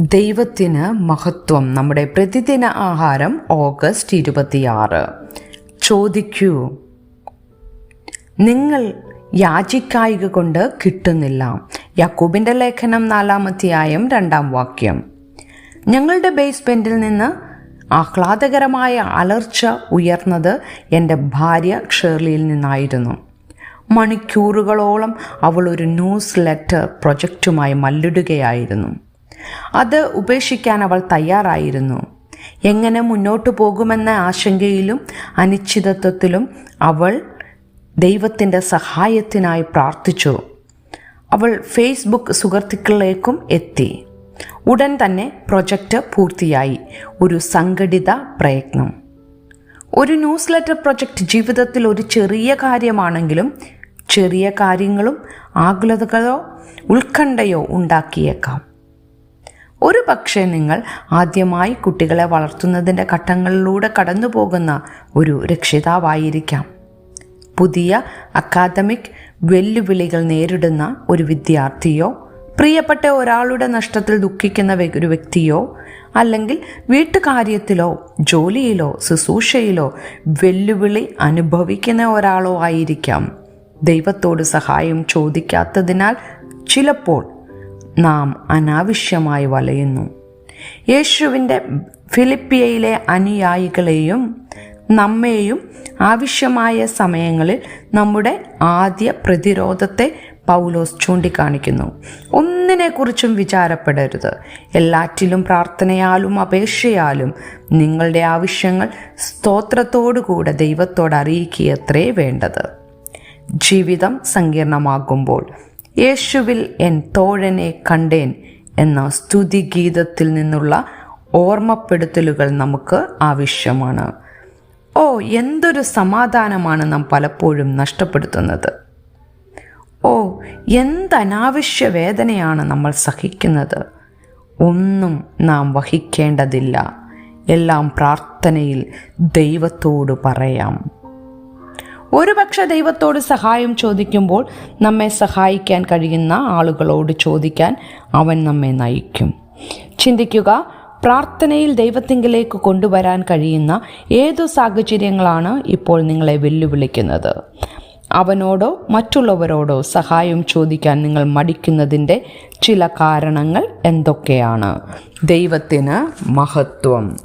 ദൈവത്തിന് മഹത്വം. നമ്മുടെ പ്രതിദിന ആഹാരം ഓഗസ്റ്റ് ഇരുപത്തിയാറ്. ചോദിക്കൂ നിങ്ങൾ യാചിക്കായിക കൊണ്ട് കിട്ടുന്നില്ല. യാക്കൂബിന്റെ ലേഖനം നാലാമധ്യായം രണ്ടാം വാക്യം. ഞങ്ങളുടെ ബേസ്മെന്റിൽ നിന്ന് ആഹ്ലാദകരമായ അലർച്ച ഉയർന്നത് എന്റെ ഭാര്യ ഷേർലിയിൽ നിന്നായിരുന്നു. മണിക്കൂറുകളോളം അവൾ ഒരു ന്യൂസ് ലെറ്റർ പ്രൊജക്റ്റുമായി മല്ലിടുകയായിരുന്നു. അത് ഉപേക്ഷിക്കാൻ അവൾ തയ്യാറായിരുന്നു. എങ്ങനെ മുന്നോട്ടു പോകുമെന്ന ആശങ്കയിലും അനിശ്ചിതത്വത്തിലും അവൾ ദൈവത്തിന്റെ സഹായത്തിനായി പ്രാർത്ഥിച്ചു. അവൾ ഫേസ്ബുക്ക് സുഹൃത്തുക്കളിലേക്കും എത്തി. ഉടൻ തന്നെ പ്രൊജക്റ്റ് പൂർത്തിയായി. ഒരു സംഘടിത പ്രയത്നം. ഒരു ന്യൂസ് ലെറ്റർ പ്രൊജക്റ്റ് ജീവിതത്തിൽ ഒരു ചെറിയ കാര്യമാണെങ്കിലും ചെറിയ കാര്യങ്ങളും ആകുലതകളോ ഉത്കണ്ഠയോ ഉണ്ടാക്കിയേക്കാം. ഒരു പക്ഷേ നിങ്ങൾ ആദ്യമായി കുട്ടികളെ വളർത്തുന്നതിന്റെ ഘട്ടങ്ങളിലൂടെ കടന്നു പോകുന്ന ഒരു രക്ഷിതാവായിരിക്കാം. പുതിയ അക്കാദമിക് വെല്ലുവിളികൾ നേരിടുന്ന ഒരു വിദ്യാർത്ഥിയോ പ്രിയപ്പെട്ട ഒരാളുടെ നഷ്ടത്തിൽ ദുഃഖിക്കുന്ന ഒരു വ്യക്തിയോ അല്ലെങ്കിൽ വീട്ടുകാര്യത്തിലോ ജോലിയിലോ ശുശ്രൂഷയിലോ വെല്ലുവിളി അനുഭവിക്കുന്ന ഒരാളോ ആയിരിക്കാം. ദൈവത്തോട് സഹായം ചോദിക്കാത്തതിനാൽ ചിലപ്പോൾ നാം അനാവശ്യമായി വലയുന്നു. യേശുവിന്റെ ഫിലിപ്പിയയിലെ അനുയായികളെയും നമ്മെയും ആവശ്യമായ സമയങ്ങളിൽ നമ്മുടെ ആദ്യ പ്രതിരോധത്തെ പൗലോസ് ചൂണ്ടിക്കാണിക്കുന്നു. ഒന്നിനെക്കുറിച്ചും വിചാരപ്പെടരുത്. എല്ലാറ്റിലും പ്രാർത്ഥനയാലും അപേക്ഷയാലും നിങ്ങളുടെ ആവശ്യങ്ങൾ സ്തോത്രത്തോടുകൂടെ ദൈവത്തോട് അറിയിക്കുകയത്രേ വേണ്ടത്. ജീവിതം സങ്കീർണമാകുമ്പോൾ യേശുവിൽ എൻ തോഴനെ കണ്ടേൻ എന്ന സ്തുതിഗീതത്തിൽ നിന്നുള്ള ഓർമ്മപ്പെടുത്തലുകൾ നമുക്ക് ആവശ്യമാണ്. ഓ എന്തൊരു സമാധാനമാണ് നാം പലപ്പോഴും നഷ്ടപ്പെടുത്തുന്നത്. ഓ എന്തനാവശ്യ വേദനയാണ് നമ്മൾ സഹിക്കുന്നത്. ഒന്നും നാം വഹിക്കേണ്ടതില്ല. എല്ലാം പ്രാർത്ഥനയിൽ ദൈവത്തോട് പറയാം. ഒരുപക്ഷെ ദൈവത്തോട് സഹായം ചോദിക്കുമ്പോൾ നമ്മെ സഹായിക്കാൻ കഴിയുന്ന ആളുകളോട് ചോദിക്കാൻ അവൻ നമ്മെ നയിക്കും. ചിന്തിക്കുക പ്രാർത്ഥനയിൽ ദൈവത്തിങ്കിലേക്ക് കൊണ്ടുവരാൻ കഴിയുന്ന ഏതു സാഹചര്യങ്ങളാണ് ഇപ്പോൾ നിങ്ങളെ വെല്ലുവിളിക്കുന്നത്? അവനോടോ മറ്റുള്ളവരോടോ സഹായം ചോദിക്കാൻ നിങ്ങൾ മടിക്കുന്നതിന്റെ ചില കാരണങ്ങൾ എന്തൊക്കെയാണ്? ദൈവത്തിന് മഹത്വം.